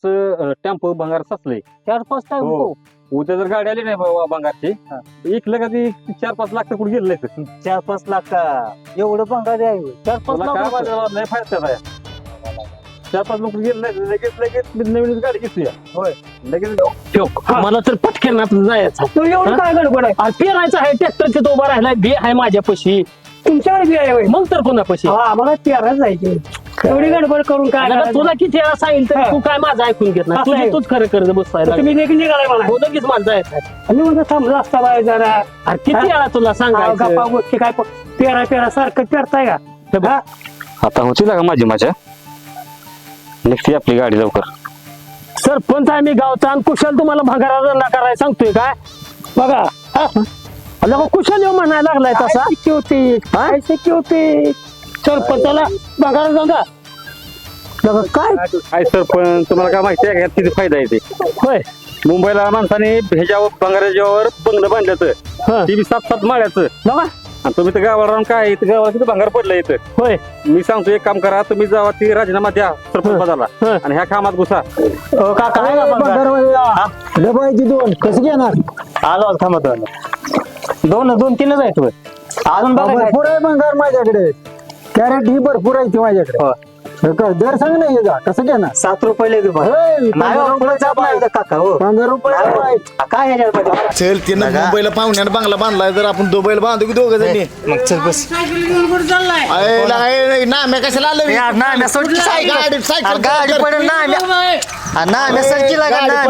Tempo भंगार सचले चार पाच टाइम हो. उद्या जर गाडी आली नाही बाबा भंगारची इकलं का ती चार पाच लाख तर कुठे गेलं नाही चार पाच लाख का एवढं भंगार आहे. चार पाच लाख रुपये. लय फायदा त्याचा. चार पाच लोक गेले नाही लगेच लगेच नवीन गाडी घेतली. होय. लगेच मला तर पटकन जायचं. तू एवढं काय गडबड आहे? आज पेरायचं आहे ट्रॅक्टर तिथं उभा राहिला बी आहे माझ्यापाशी. तुमच्याकडे बी आहे होय. मग तर कोणापाशी? हा, आम्हाला तेरा जायचे एवढी गडबड करून काय आता? तुला किती वेळा सांगितलं तरी हा. तू काय माझं ऐकून घेत नाही. असं तुझी आहे. तूच खरं करत बसतायला तुम्ही निघून निघालाय म्हणा. हो लगेच मला जायचं आहे. आणि म्हणलं थांबला असता बाय जरा. अरे किती वेळा तुला हा, गप्पा सांगायचं? गोष्टी काय प- पेरा पेरा सारखं पेरताय का? हा? आता होती का माझी माझ्या निघते आपली गाडी लवकर. सरपंच आहे मी गावचा आणि कुशल तुम्हाला भंगारा धंदा करायला सांगतोय काय? बघा हा. कुशल येऊ म्हणायला लागलाय तसा. होती काय शिकी होती सरपंचाला भंगारा धंदा काय? काय सरपंच? तुम्हाला काय माहिती आहे का? किती फायदा येते होय. मुंबईला माणसाने ह्याच्यावर भंगाराच्यावर बंगलं बांधल्याचं हा. ती बी सात सात माळ्याचं. बघा. आणि तुम्ही तर गावाला राहून काय इथं गावाला किती भंगार पडलं इथं? होय. मी सांगतो एक काम करा तुम्ही जावा ती राजीनामा द्या सरपंच पदाला. हा. आणि ह्या कामात घुसा. अहो, काका आहे का भंगार? डबायची दोन. कसं घेणार? आलो थांबा दोन दोन दोन तीनच आहेत. अजून बघा काय. भरपूर आहे भंगार माझ्याकडे. कॅरेट ही भरपूर आहे ती माझ्याकडे. क- दर सांग नाही हे जा कसं घेणार? सात रुपये. हे, हो. काका हो. पंधरा रुपये पाय. काय ह्याच्यात चल तिनं मुंबईला पाहुण्यानं बांगला बांधलाय तर आपण दुबईला बांधू की दोघं जणी? मग चल बस. ना मी कशाला आलो ना सायकल. सायकल गाडी सायकल पडेल ना ना सरकी लागा ना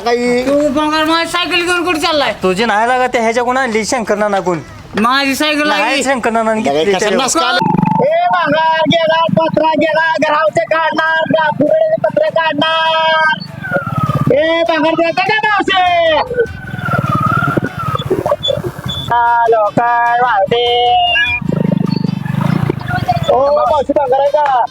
काही तू बंगाल माझी सायकल घेऊन कुठे चाललाय? तुझी नाही लागा ते ह्याच्या कोण आणली शंकर नाना कोण माझी सायकल शंकर नाना हे कशाला गेला पत्रा गेला घरावचे काढणार दापुडे पत्र काढणार. हे भांगार देता का मावशे? आलो वाढते ओ हो, मावशी भांगार आहे का?